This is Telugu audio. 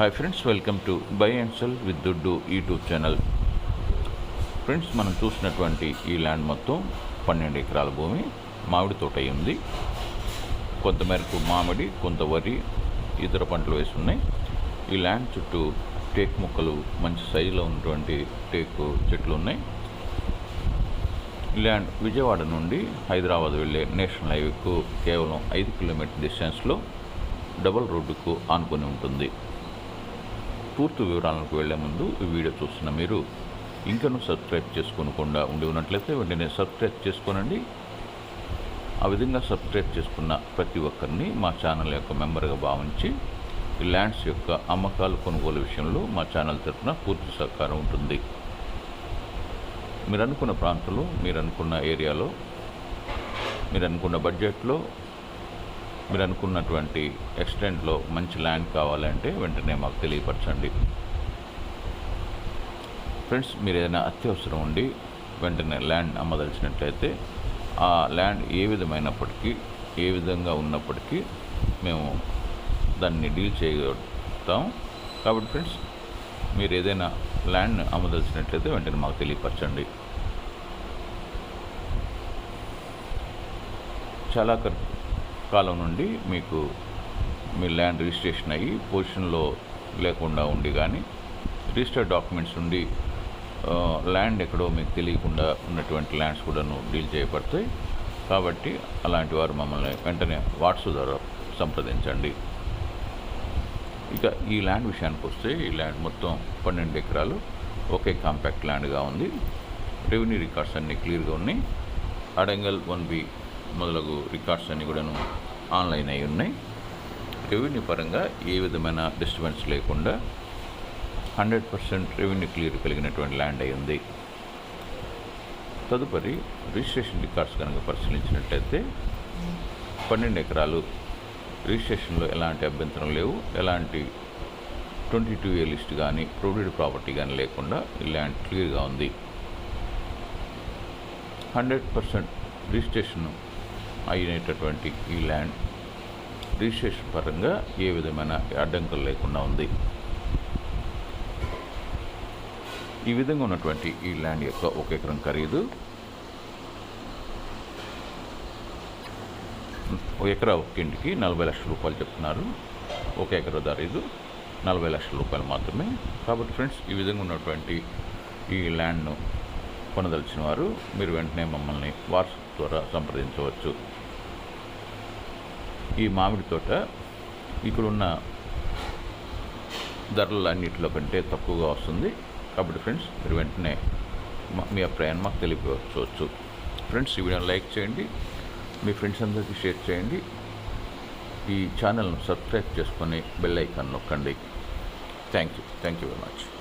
Hi friends welcome to buy and sell with దుడ్డు యూట్యూబ్ ఛానల్ ఫ్రెండ్స్ మనం చూసినటువంటి ఈ ల్యాండ్ మొత్తం పన్నెండు ఎకరాల భూమి మామిడి తోట అయి ఉంది కొంతమేరకు మామిడి కొంత వరి ఇతర పంటలు వేసి ఉన్నాయి. ఈ ల్యాండ్ చుట్టూ టేక్ మొక్కలు మంచి సైజులో ఉన్నటువంటి టేకు చెట్లు ఉన్నాయి. ఈ ల్యాండ్ విజయవాడ నుండి హైదరాబాద్ వెళ్ళే నేషనల్ హైవేకు కేవలం ఐదు కిలోమీటర్ డిస్టెన్స్లో డబుల్ రోడ్డుకు ఆనుకొని ఉంటుంది. పూర్తి వివరాలకు వెళ్ళే ముందు ఈ వీడియో చూస్తున్న మీరు ఇంకనూ సబ్స్క్రైబ్ చేసుకోకుండా ఉండి ఉన్నట్లయితే వెంటనే సబ్స్క్రైబ్ చేసుకోనండి. ఆ విధంగా సబ్స్క్రైబ్ చేసుకున్న ప్రతి ఒక్కరిని మా ఛానల్ యొక్క మెంబర్గా భావించి ఈ ల్యాండ్స్ యొక్క అమ్మకాలు కొనుగోలు విషయంలో మా ఛానల్ తరఫున పూర్తి సహకారం ఉంటుంది. మీరు అనుకున్న ప్రాంతంలో మీరు అనుకున్న ఏరియాలో మీరు అనుకున్న బడ్జెట్లో మీరు అనుకున్నటువంటి ఎక్స్టెంట్లో మంచి ల్యాండ్ కావాలంటే వెంటనే మాకు తెలియపరచండి. ఫ్రెండ్స్ మీరు ఏదైనా అత్యవసరం ఉండి వెంటనే ల్యాండ్ అమ్మదలిచినట్లయితే ఆ ల్యాండ్ ఏ విధమైనప్పటికీ ఏ విధంగా ఉన్నప్పటికీ మేము దాన్ని డీల్ చేయగలుగుతాం కాబట్టి ఫ్రెండ్స్ మీరు ఏదైనా ల్యాండ్ అమ్మదలిచినట్లయితే వెంటనే మాకు తెలియపరచండి. చాలా కాలం నుండి మీకు మీ ల్యాండ్ రిజిస్ట్రేషన్ అయ్యి పొజిషన్లో లేకుండా ఉండి కానీ రిజిస్టర్డ్ డాక్యుమెంట్స్ ఉండి ల్యాండ్ ఎక్కడో మీకు తెలియకుండా ఉన్నటువంటి ల్యాండ్స్ కూడాను డీల్ చేయబడతాయి. కాబట్టి అలాంటి వారు మమ్మల్ని వెంటనే వాట్సాప్ ద్వారా సంప్రదించండి. ఇక ఈ ల్యాండ్ విషయానికి వస్తే ఈ ల్యాండ్ మొత్తం పన్నెండు ఎకరాలు ఒకే కాంపాక్ట్ ల్యాండ్గా ఉంది. రెవెన్యూ రికార్డ్స్ అన్నీ క్లియర్గా ఉన్నాయి. అడంగల్ వన్ బి మొదలగు రికార్డ్స్ అన్నీ కూడాను ఆన్లైన్ అయి ఉన్నాయి. రెవెన్యూ పరంగా ఏ విధమైన డిస్టర్బెన్స్ లేకుండా హండ్రెడ్ పర్సెంట్ రెవెన్యూ క్లియర్ కలిగినటువంటి ల్యాండ్ అయి ఉంది. తదుపరి రిజిస్ట్రేషన్ రికార్డ్స్ కనుక పరిశీలించినట్లయితే పన్నెండు ఎకరాలు రిజిస్ట్రేషన్లో ఎలాంటి అభ్యంతరం లేవు. ఎలాంటి ట్వంటీ టూ ఏ లిస్ట్ కానీ ప్రొవిడెడ్ ప్రాపర్టీ కానీ లేకుండా ఈ ల్యాండ్ క్లియర్గా ఉంది. హండ్రెడ్ పర్సెంట్ రిజిస్ట్రేషన్ అయినటువంటి ఈ ల్యాండ్ రిజిస్ట్రేషన్ పరంగా ఏ విధమైన అడ్డంకులు లేకుండా ఉంది. ఈ విధంగా ఉన్నటువంటి ఈ ల్యాండ్ యొక్క ఒక ఎకరం ఖరీదు. ఒక ఎకరా ఒక్కింటికి ఇంటికి నలభై లక్షల రూపాయలు చెప్తున్నారు. ఒక ఎకరా ఖరీదు నలభై లక్షల రూపాయలు మాత్రమే. కాబట్టి ఫ్రెండ్స్ ఈ విధంగా ఉన్నటువంటి ఈ ల్యాండ్ను కొనదలిచిన వారు మీరు వెంటనే మమ్మల్ని వాట్సాప్ ద్వారా సంప్రదించవచ్చు. ఈ మామిడి తోట ఇక్కడున్న ధరలు అన్నిటిలో కంటే తక్కువగా వస్తుంది. కాబట్టి ఫ్రెండ్స్ మీరు వెంటనే మీ అభిప్రాయాన్ని మాకు తెలియవచ్చు ఫ్రెండ్స్ ఈ వీడియోని లైక్ చేయండి. మీ ఫ్రెండ్స్ అందరికీ షేర్ చేయండి. ఈ ఛానల్ను సబ్స్క్రైబ్ చేసుకొని బెల్ ఐకాన్ నొక్కండి. Thank you. Thank you very much.